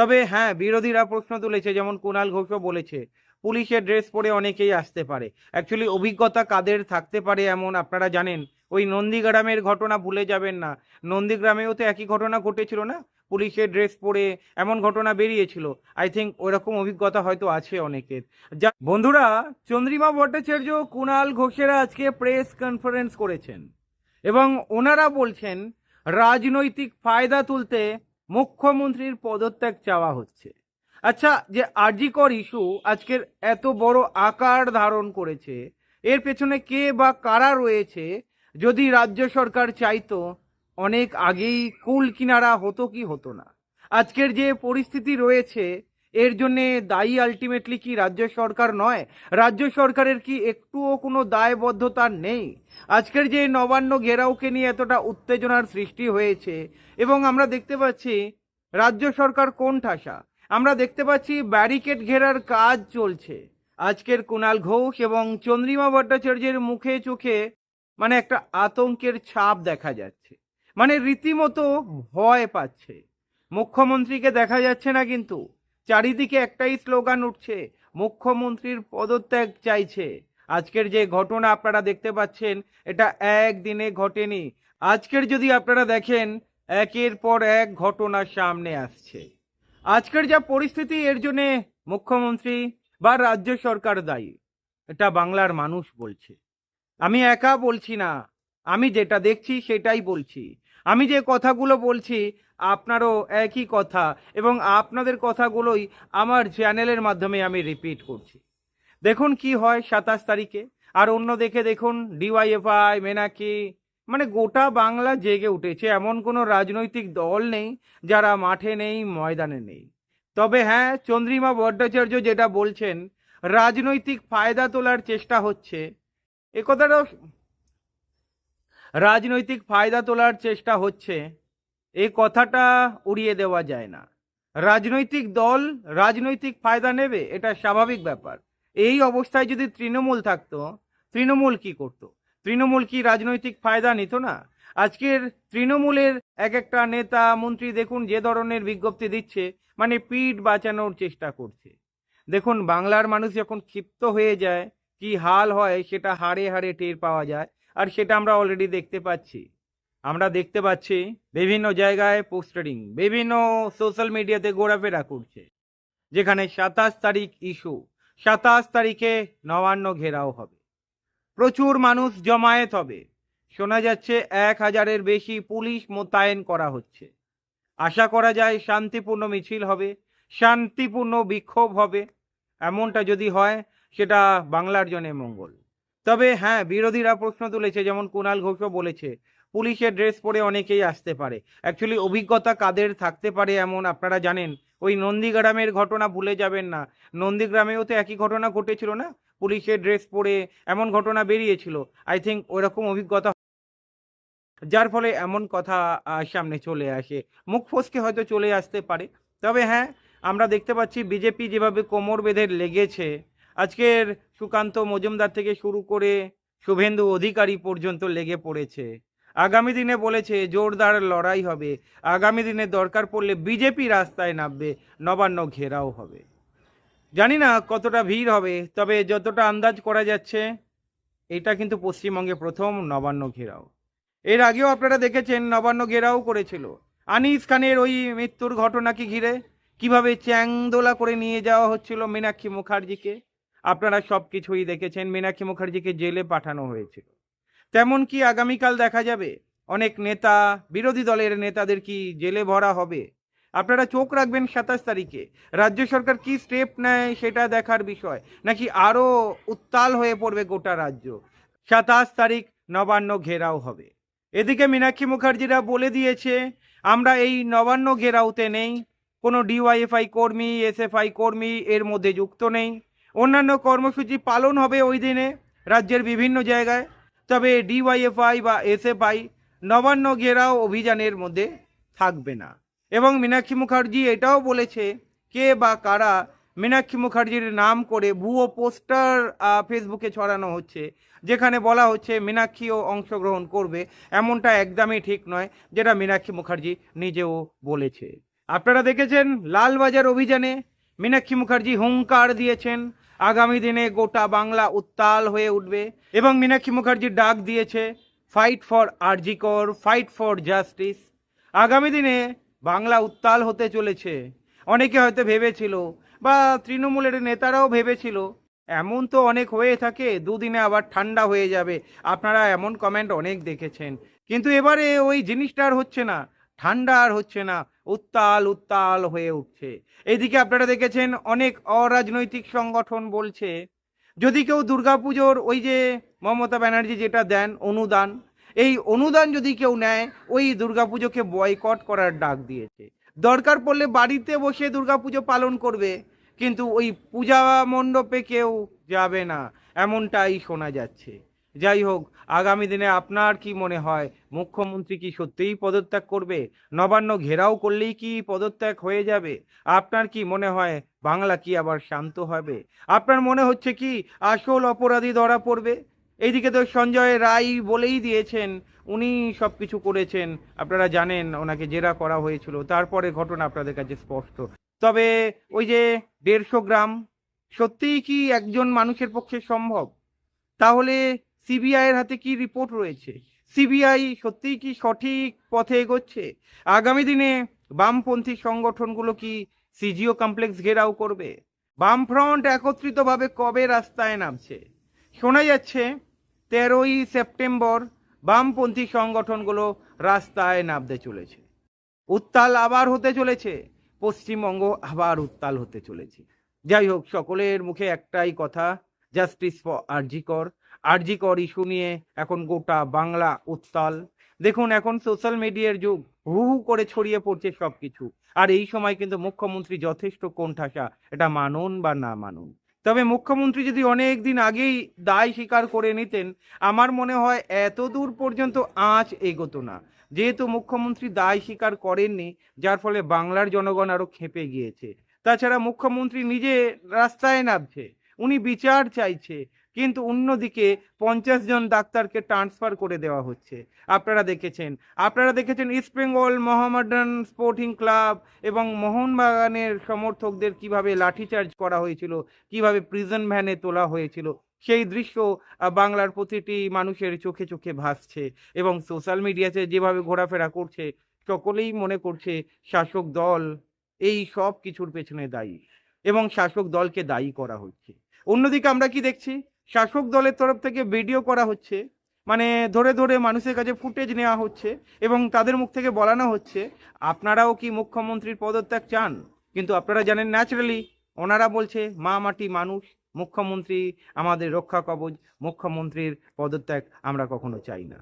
তবে হ্যাঁ বিরোধীরা প্রশ্ন তুলেছে, যেমন কুণাল ঘোষও বলেছে, পুলিশের ড্রেস পরে অনেকেই আসতে পারে। অ্যাকচুয়ালি অভিজ্ঞতা কাদের থাকতে পারে এমন আপনারা জানেন? ওই নন্দীগ্রামের ঘটনা ভুলে যাবেন না। নন্দীগ্রামেও তো একই ঘটনা ঘটেছিল না? পুলিশের ড্রেস পরে এমন ঘটনা বেরিয়েছিল। আই থিঙ্ক ওইরকম অভিজ্ঞতা হয়তো আছে অনেকের। যা বন্ধুরা, চন্দ্রিমা ভট্টাচার্য কুণাল ঘোষেরা আজকে প্রেস কনফারেন্স করেছেন। এবং ওনারা বলছেন, রাজনৈতিক ফায়দা তুলতে মুখ্যমন্ত্রীর পদত্যাগ চাওয়া হচ্ছে। আচ্ছা যে আর্জিকর ইস্যু আজকের এত বড় আকার ধারণ করেছে, এর পেছনে কে বা কারা রয়েছে, যদি রাজ্য সরকার চাইতো, অনেক আগেই কুল কিনারা হতো কি হতো না। আজকের যে পরিস্থিতি রয়েছে এর জন্যে দায়ী আলটিমেটলি কি রাজ্য সরকার নয়? রাজ্য সরকারের কি একটুও কোনো দায়বদ্ধতা নেই? আজকের যে নবান্ন ঘেরাওকে নিয়ে এতটা উত্তেজনার সৃষ্টি হয়েছে, এবং আমরা দেখতে পাচ্ছি রাজ্য সরকার কোন ঠাসা। আমরা দেখতে পাচ্ছি ব্যারিকেড ঘেরার কাজ চলছে। আজকের কুণাল ঘোষ এবং চন্দ্রিমা ভট্টাচার্যের মুখে চোখে মানে একটা আতঙ্কের ছাপ দেখা যাচ্ছে। মানে রীতিমতো ভয় পাচ্ছে। মুখ্যমন্ত্রীকে দেখা যাচ্ছে না কিন্তু। চারিদিকে একটাই স্লোগান উঠছে, মুখ্যমন্ত্রীর পদত্যাগ চাইছে। আজকের যে ঘটনা আপনারা দেখতে পাচ্ছেন, এটা একদিনে ঘটেনি। আজকের যদি আপনারা দেখেন, একের পর এক ঘটনা সামনে আসছে। আজকের যা পরিস্থিতি, এর জন্যে মুখ্যমন্ত্রী বা রাজ্য সরকার দায়ী। এটা বাংলার মানুষ বলছে। আমি একা বলছি না। আমি যেটা দেখছি, সেটাই বলছি। আমি যে কথাগুলো বলছি, আপনারও একই কথা এবং আপনাদের কথাগুলোই আমার চ্যানেলের মাধ্যমে আমি রিপিট করছি। দেখুন কি হয় সাতাশ তারিখে, আর অন্য দেখে দেখুন ডিওয়াইএফআই, মেনাকি মানে গোটা বাংলা জেগে উঠেছে। এমন কোনো রাজনৈতিক দল নেই যারা মাঠে নেই, ময়দানে নেই। তবে হ্যাঁ চন্দ্রিমা ভট্টাচার্য যেটা বলছেন, রাজনৈতিক ফায়দা তোলার চেষ্টা হচ্ছে। এ কথাটাও রাজনৈতিক ফায়দা তোলার চেষ্টা হচ্ছে, এই কথাটা উড়িয়ে দেওয়া যায় না। রাজনৈতিক দল রাজনৈতিক ফায়দা নেবে, এটা স্বাভাবিক ব্যাপার। এই অবস্থায় যদি তৃণমূল থাকতো, তৃণমূল কি করতো? তৃণমূল কি রাজনৈতিক ফায়দা নিত না? আজকের তৃণমূলের এক একটা নেতা, মন্ত্রী দেখুন যে ধরনের বিজ্ঞপ্তি দিচ্ছে মানে পিঠ বাঁচানোর চেষ্টা করছে। দেখুন, বাংলার মানুষ যখন ক্ষিপ্ত হয়ে যায়, কি হাল হয় সেটা হাড়ে হাড়ে টের পাওয়া যায়। আর সেটা আমরা অলরেডি দেখতে পাচ্ছি। আমরা দেখতে পাচ্ছি বিভিন্ন জায়গায় পোস্টারিং বিভিন্ন সোশ্যাল মিডিয়াতে ঘোরাফেরা করছে। যেখানে সাতাশ তারিখ ইস্যু সাতাশ তারিখে নবান্ন ঘেরাও হবে। প্রচুর মানুষ জমায়েত হবে। শোনা যাচ্ছে এক হাজারের বেশি পুলিশ মোতায়েন করা হচ্ছে। আশা করা যায় শান্তিপূর্ণ মিছিল হবে, শান্তিপূর্ণ বিক্ষোভ হবে। এমনটা যদি হয়, সেটা বাংলার জন্য মঙ্গল। তবে হ্যাঁ বিরোধীরা প্রশ্ন তুলেছে, যেমন কুণাল ঘোষও বলেছে, পুলিশের ড্রেস পরে অনেকেই আসতে পারে। অ্যাকচুয়ালি অভিজ্ঞতা কাদের থাকতে পারে এমন আপনারা জানেন? ওই নন্দীগ্রামের ঘটনা ভুলে যাবেন না। নন্দীগ্রামেও তো একই ঘটনা ঘটেছিল না? পুলিশের ড্রেস পরে এমন ঘটনা বেরিয়েছিল। আই থিঙ্ক ওইরকম অভিজ্ঞতা যার ফলে এমন কথা সামনে চলে আসে। মুখ ফসকে হয়তো চলে আসতে পারে। তবে হ্যাঁ আমরা দেখতে পাচ্ছি, বিজেপি যেভাবে কোমর বেঁধে লেগেছে আজকের সুকান্ত মজুমদার থেকে শুরু করে শুভেন্দু অধিকারী পর্যন্ত লেগে পড়েছে। আগামী দিনে বলেছে, জোরদার লড়াই হবে। আগামী দিনে দরকার পড়লে বিজেপি রাস্তায় নামবে, নবান্ন ঘেরাও হবে। জানি না কতটা ভিড় হবে, তবে যতটা আন্দাজ করা যাচ্ছে, এটা কিন্তু পশ্চিমবঙ্গে প্রথম নবান্ন ঘেরাও। এর আগেও আপনারা দেখেছেন, নবান্ন ঘেরাও করেছিল। আনিস খানের ওই মৃত্যুর ঘটনাকে ঘিরে? কীভাবে চ্যাংদোলা করে নিয়ে যাওয়া হচ্ছিল মীনাক্ষী মুখার্জিকে? আপনারা সব কিছুই দেখেছেন, মীনাক্ষী মুখার্জিকে জেলে পাঠানো হয়েছিল। তেমন কি আগামীকাল দেখা যাবে? অনেক নেতা, বিরোধী দলের নেতাদের কি জেলে ভরা হবে? আপনারা চোখ রাখবেন সাতাশ তারিখে। রাজ্য সরকার কি স্টেপ নেয় সেটা দেখার বিষয়। নাকি আরও উত্তাল হয়ে পড়বে গোটা রাজ্য? সাতাশ তারিখ নবান্ন ঘেরাও হবে। এদিকে মীনাক্ষী মুখার্জিরা বলে দিয়েছে, আমরা এই নবান্ন ঘেরাওতে নেই। কোনো ডিওয়াইএফআই কর্মী, এসএফআই কর্মী এর মধ্যে যুক্ত নেই। অন্যান্য কর্মসূচি পালন হবে ওই দিনে রাজ্যের বিভিন্ন জায়গায়। তবে ডিওয়াইএফআই বা এসএফআই নবান্ন ঘেরাও অভিযানের মধ্যে থাকবে না। এবং মীনাক্ষী মুখার্জি এটাও বলেছে, কে বা কারা মীনাক্ষী মুখার্জির নাম করে ভুয়ো পোস্টার ফেসবুকে ছড়ানো হচ্ছে, যেখানে বলা হচ্ছে মীনাক্ষীও অংশগ্রহণ করবে, এমনটা একদমই ঠিক নয়, যেটা মীনাক্ষী মুখার্জি নিজেও বলেছে। আপনারা দেখেছেন লালবাজার অভিযানে মীনাক্ষী মুখার্জি হুঙ্কার দিয়েছেন। আগামী দিনে গোটা বাংলা উত্তাল হয়ে উঠবে এবং মীনাক্ষী মুখার্জি ডাক দিয়েছে fight for RG Kar fight for justice আগামী দিনে বাংলা উত্তাল হতে চলেছে। অনেকে হয়তো ভেবেছিল, বা তৃণমূলের নেতারাও ভেবেছিল, এমন তো অনেক হয়ে থাকে, দুদিনে আবার ঠান্ডা হয়ে যাবে। আপনারা এমন কমেন্ট অনেক দেখেছেন। কিন্তু এবারে ওই জিনিসটা আর হচ্ছে না, ঠান্ডা আর হচ্ছে না। উত্তাল উত্তাল হয়ে উঠছে। এদিকে আপনারা দেখেছেন অনেক অরাজনৈতিক সংগঠন বলছে, যদি কেউ দুর্গাপুজোর ওই যে মমতা ব্যানার্জি যেটা দেন অনুদান, এই অনুদান যদি কেউ নেয়, ওই দুর্গাপুজোকে বয়কট করার ডাক দিয়েছে। দরকার পড়লে বাড়িতে বসে দুর্গাপুজো পালন করবে, কিন্তু ওই পূজা মণ্ডপে কেউ যাবে না, এমনটাই শোনা যাচ্ছে। যাই হোক, আগামী দিনে আপনার কি মনে হয়? মুখ্যমন্ত্রী কি সত্যিই পদত্যাগ করবে? নবান্ন ঘেরাও করলেই কি পদত্যাগ হয়ে যাবে? আপনার কি মনে হয় বাংলা কি আবার শান্ত হবে? আপনার মনে হচ্ছে কি আসল অপরাধী ধরা পড়বে? এইদিকে তো সঞ্জয় রায় বলেই দিয়েছেন, উনি সব কিছু করেছেন। আপনারা জানেন ওনাকে জেরা করা হয়েছিল, তারপরে ঘটনা আপনাদের কাছে স্পষ্ট। তবে ওই যে দেড়শো গ্রাম, সত্যিই কি একজন মানুষের পক্ষে সম্ভব? তাহলে সিবিআই এর হাতে কি রিপোর্ট রয়েছে? সিবিআই সত্যিই কি সঠিক পথে এগোচ্ছে? আগামী দিনে বামপন্থী সংগঠনগুলো কি সিজিও কমপ্লেক্স ঘেরাও করবে? বামফ্রন্ট একত্রিতভাবে কবে রাস্তায় নামছে? শোনা যাচ্ছে তেরোই সেপ্টেম্বর বামপন্থী সংগঠনগুলো রাস্তায় নামতে চলেছে। উত্তাল আবার হতে চলেছে, পশ্চিমবঙ্গ আবার উত্তাল হতে চলেছে। যাই হোক, সকলের মুখে একটাই কথা justice for RG Kar RG Kar issue নিয়ে এখন গোটা বাংলা উত্তাল। দেখুন, এখন সোশ্যাল মিডিয়ার যুগ, হু হু করে ছড়িয়ে পড়ছে সব কিছু আর এই সময় কিন্তু মুখ্যমন্ত্রী যথেষ্ট কোণঠাসা, এটা মানুন বা না মানুন। তবে মুখ্যমন্ত্রী যদি অনেক দিন আগেই দায় স্বীকার করে নিতেন, আমার মনে হয় এত দূর পর্যন্ত আঁচ এগোতো না। যেহেতু মুখ্যমন্ত্রী দায় স্বীকার করেননি, যার ফলে বাংলার জনগণ আরও খেপে গিয়েছে। তাছাড়া মুখ্যমন্ত্রী নিজে রাস্তায় নামছে, উনি বিচার চাইছে কিন্তু অন্যদিকে পঞ্চাশ জন ডাক্তারকে ট্রান্সফার করে দেওয়া হচ্ছে। আপনারা দেখেছেন আপনারা দেখেছেন East Bengal Mohammedan Sporting Club এবং মোহনবাগানের সমর্থকদের কীভাবে লাঠিচার্জ করা হয়েছিল, কীভাবে প্রিজন ভ্যানে তোলা হয়েছিল, সেই দৃশ্য বাংলার প্রতিটি মানুষের চোখে চোখে ভাসছে এবং সোশ্যাল মিডিয়াতে যেভাবে ঘোরাফেরা করছে, সকলেই মনে করছে শাসক দল এই সব কিছুর পেছনে দায়ী এবং শাসক দলকে দায়ী করা হচ্ছে। অন্যদিকে আমরা কি দেখছি? শাসক দলের তরফ থেকে ভিডিও করা হচ্ছে মানে ধরে ধরে মানুষের কাছে ফুটেজ নেওয়া হচ্ছে এবং তাদের মুখ থেকে বলানো হচ্ছে, আপনারাও কি মুখ্যমন্ত্রীর পদত্যাগ চান? কিন্তু আপনারা জানেন ন্যাচারালি ওনারা বলছে, মা মাটি মানুষ, মুখ্যমন্ত্রী আমাদের রক্ষা কবচ, মুখ্যমন্ত্রীর পদত্যাগ আমরা কখনো চাই না।